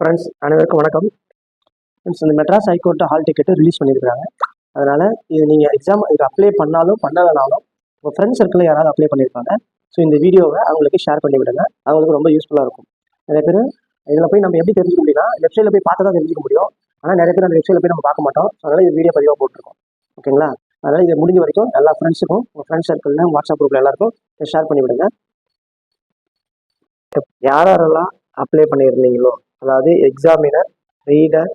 Friends அனைவருக்கும் வணக்கம். Friends இந்த Madras high court hall ticket release பண்ணியிருக்காங்க அதனால் இது நீங்கள் எக்ஸாம் இது அப்ளை பண்ணாலும் பண்ணலைனாலும் உங்கள் ஃப்ரெண்ட்ஸ் சர்க்கிளில் யாராவது அப்ளை பண்ணியிருப்பாங்க ஸோ இந்த வீடியோவை அவங்களுக்கு ஷேர் பண்ணி விடுங்க. அவங்களுக்கு ரொம்ப யூஸ்ஃபுல்லாக இருக்கும். நிறைய பேர் இதில் போய் நம்ம எப்படி தெரிஞ்சுக்க முடியும்னா வெப்சைட்டில் போய் பார்த்து தான் தெரிஞ்சுக்க முடியும். ஆனால் நிறைய பேர் அந்த வெப்சைட்டில் போய் நம்ம பார்க்க மாட்டோம். ஸோ அதனால் இது வீடியோ பதிவாக போட்டிருக்கோம். ஓகேங்களா அதனால் இது முடிஞ்ச வரைக்கும் எல்லா ஃப்ரெண்ட்ஸுக்கும் உங்கள் ஃப்ரெண்ட்ஸ் சர்க்கிளில் வாட்ஸ்அப் குரூப்பில் எல்லாருக்கும் ஷேர் பண்ணி விடுங்க. யார் யாரெல்லாம் அப்ளை பண்ணியிருந்தீங்களோ அதாவது examiner reader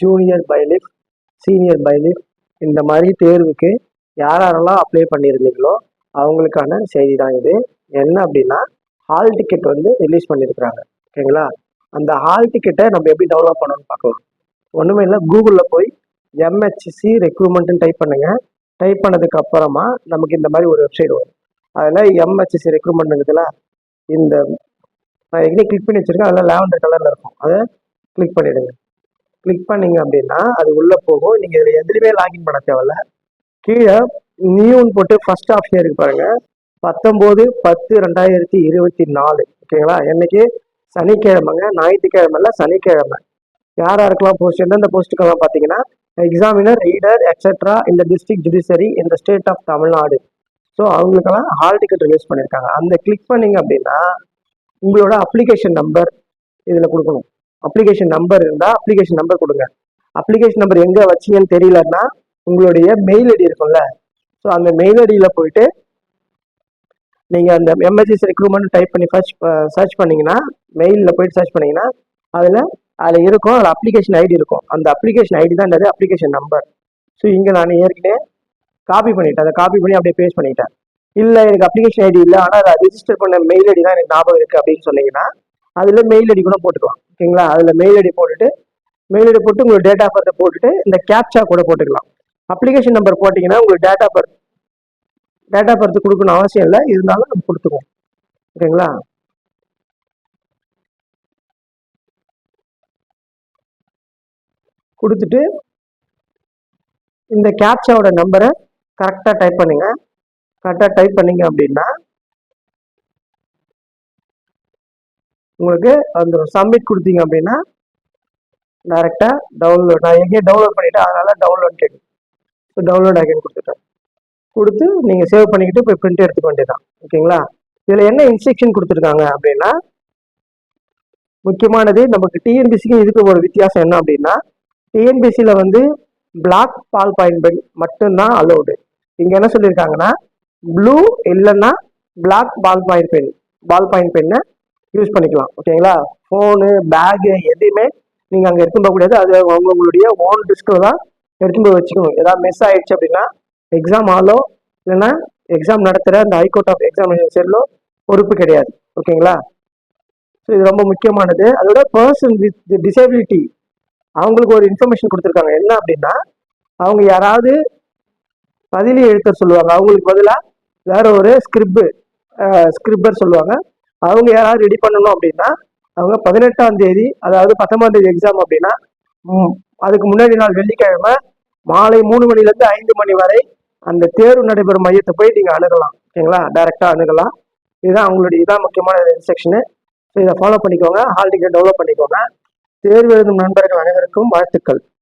junior bailiff senior bailiff இந்த மாதிரி தேர்வுக்கு யார் யாரெல்லாம் அப்ளை பண்ணியிருந்தீங்களோ அவங்களுக்கான செய்தி தான் இது. என்ன அப்படின்னா ஹால் டிக்கெட் வந்து ரிலீஸ் பண்ணியிருக்கிறாங்க. ஓகேங்களா? அந்த ஹால் டிக்கெட்டை நம்ம எப்படி டவுன்லோட் பண்ணணும்னு பார்க்கலாம். ஒன்றுமே இல்லை கூகுளில் போய் எம்ஹெச்சி ரெக்ரூட்மெண்ட்னு டைப் பண்ணுங்க. டைப் பண்ணதுக்கு அப்புறமா நமக்கு இந்த மாதிரி ஒரு வெப்சைட் வரும். அதில் எம்ஹெச்சி ரெக்ரூட்மெண்ட்டுங்கிறதுல இந்த நான் எங்கே கிளிக் பண்ணி வச்சுருக்கேன். அதில் லேவண்டர் கலரில் இருக்கும். அதை கிளிக் பண்ணிவிடுங்க கிளிக் பண்ணிங்க அப்படின்னா அது உள்ளே போகும். நீங்கள் இதில் எதுலேயுமே லாகின் பண்ண தேவையில்ல. கீழே நியூன்னு போட்டு ஃபர்ஸ்ட் ஆப்ஷன் இருக்கு பாருங்க. பத்தொம்போது பத்து ரெண்டாயிரத்தி இருபத்தி நாலு. ஓகேங்களா என்னைக்கு? சனிக்கிழமைங்க. ஞாயிற்றுக்கிழமைல சனிக்கிழமை. யார் யாருக்கெல்லாம் போஸ்ட் எந்தெந்த போஸ்ட்டுக்கெல்லாம் பார்த்தீங்கன்னா எக்ஸாமினர் ரீடர் எக்ஸெட்ரா இந்த டிஸ்ட்ரிக்ட் ஜுடிஷரி இந்த ஸ்டேட் ஆஃப் தமிழ்நாடு ஸோ அவங்களுக்கெல்லாம் ஹால் டிக்கெட் ரிலீஸ் பண்ணியிருக்காங்க அந்த கிளிக் பண்ணீங்க அப்படின்னா உங்களோட அப்ளிகேஷன் நம்பர் இதில் கொடுக்கணும். அப்ளிகேஷன் நம்பர் இருந்தால் அப்ளிகேஷன் நம்பர் கொடுங்க. அப்ளிகேஷன் நம்பர் எங்கே வச்சீங்கன்னு தெரியலன்னா உங்களுடைய மெயில் ஐடி இருக்கும்ல. ஸோ அந்த மெயில் ஐடியில் போயிட்டு நீங்கள் அந்த எம்எஸ்சிஸ் ரெக்ரூட்மெண்ட் டைப் பண்ணி ஃபர்ஸ்ட் சர்ச் பண்ணிங்கன்னா மெயிலில் போயிட்டு சர்ச் பண்ணிங்கன்னா அதில் அதில் இருக்கும் அதில் அப்ளிகேஷன் ஐடி இருக்கும். அந்த அப்ளிகேஷன் ஐடி தான் அப்ளிகேஷன் நம்பர் ஸோ இங்கே நான் ஏற்கனவே காப்பி பண்ணிட்டேன். அதை காப்பி பண்ணி அப்படியே பேஸ்ட் பண்ணிட்டேன். இல்லை எனக்கு அப்ளிகேஷன் ஐடி இல்லை ஆனால் அதை ரிஜிஸ்டர் பண்ண மெயில் ஐடி தான் எனக்கு ஞாபகம் இருக்குது அப்படின்னு சொன்னீங்கன்னா அதில் மெயில் ஐடி கூட போட்டுக்கலாம். ஓகேங்களா? அதில் மெயில் ஐடி போட்டுட்டு மெயில் ஐடி போட்டு உங்களுக்கு டேட் ஆஃப் பர்த்தை போட்டுட்டு இந்த கேப்சா கூட போட்டுக்கலாம். அப்ளிகேஷன் நம்பர் போட்டிங்கன்னா உங்களுக்கு date of birth date of birth கொடுக்கணும் அவசியம் இல்லை. இருந்தாலும் நம்ம கொடுத்துக்குவோம். ஓகேங்களா? கொடுத்துட்டு இந்த கேப்சாவோட நம்பரை கரெக்டாக டைப் பண்ணுங்கள் கரெக்டாக டைப் பண்ணீங்க அப்படின்னா உங்களுக்கு அந்த சப்மிட் கொடுத்தீங்க அப்படின்னா டேரெக்டாக டவுன்லோட் நான் எங்கேயும் டவுன்லோட் பண்ணிவிட்டேன் அதனால் டவுன்லோட் கேட்கும் இப்போ டவுன்லோட் ஆகின்னு கொடுத்துட்டேன். கொடுத்து நீங்கள் சேவ் பண்ணிக்கிட்டு போய் பிரிண்ட் எடுத்துக்க வேண்டியதான் ஓகேங்களா இதில் என்ன இன்ஸ்ட்ரக்ஷன் கொடுத்துருக்காங்க அப்படின்னா முக்கியமானது நமக்கு டிஎன்பிசிக்கு இதுக்கு ஒரு வித்தியாசம் என்ன அப்படின்னா டிஎன்பிசியில் வந்து பிளாக் பால் பாயிண்ட் மட்டும்தான் அலௌடு இங்கே என்ன சொல்லியிருக்காங்கன்னா ப்ளூ இல்லைன்னா black ball point pen ball point பென்னை use பண்ணிக்கலாம். ஓகேங்களா ஃபோனு பேகு எதையுமே நீங்கள் அங்கே எடுத்துன்னு போகக்கூடாது அது உங்களுடைய ஓன் டிஸ்கில் தான் எடுத்துன்னு போய் வச்சுக்கணும். ஏதாவது மிஸ் ஆயிடுச்சு அப்படின்னா எக்ஸாம் ஆலோ இல்லைன்னா எக்ஸாம் நடத்துகிற அந்த ஹைகோர்ட் ஆஃப் எக்ஸாமினேஷன் செல்லோ பொறுப்பு கிடையாது. ஓகேங்களா ஸோ இது ரொம்ப முக்கியமானது. அதோட பர்சன் வித் டிசபிலிட்டி அவங்களுக்கு ஒரு இன்ஃபர்மேஷன் கொடுத்துருக்காங்க. என்ன அப்படின்னா அவங்க யாராவது பதிலி எழுத்த சொல்லுவாங்க. அவங்களுக்கு பதிலாக வேற ஒரு ஸ்கிரிப்பு ஸ்கிரிப்பர் சொல்லுவாங்க. அவங்க யாராவது ரெடி பண்ணணும் அப்படின்னா அவங்க பதினெட்டாம் தேதி அதாவது பத்தொன்பதாம் தேதி எக்ஸாம் அப்படின்னா அதுக்கு முன்னாடி நாள் வெள்ளிக்கிழமை மாலை மூணு மணிலேருந்து ஐந்து மணி வரை அந்த தேர்வு நடைபெறும் மையத்தை போய் நீங்கள் அணுகலாம். ஓகேங்களா டைரெக்டாக அணுகலாம். இதுதான் அவங்களுடைய இதான் முக்கியமான இன்ஸ்ட்ரக்ஷனு ஸோ இதை ஃபாலோ பண்ணிக்கோங்க. ஹால் டிக்கெட் டெவலப் பண்ணிக்கோங்க. தேர்வு எழுதும் நண்பர்கள் அனைவருக்கும் வாழ்த்துக்கள்.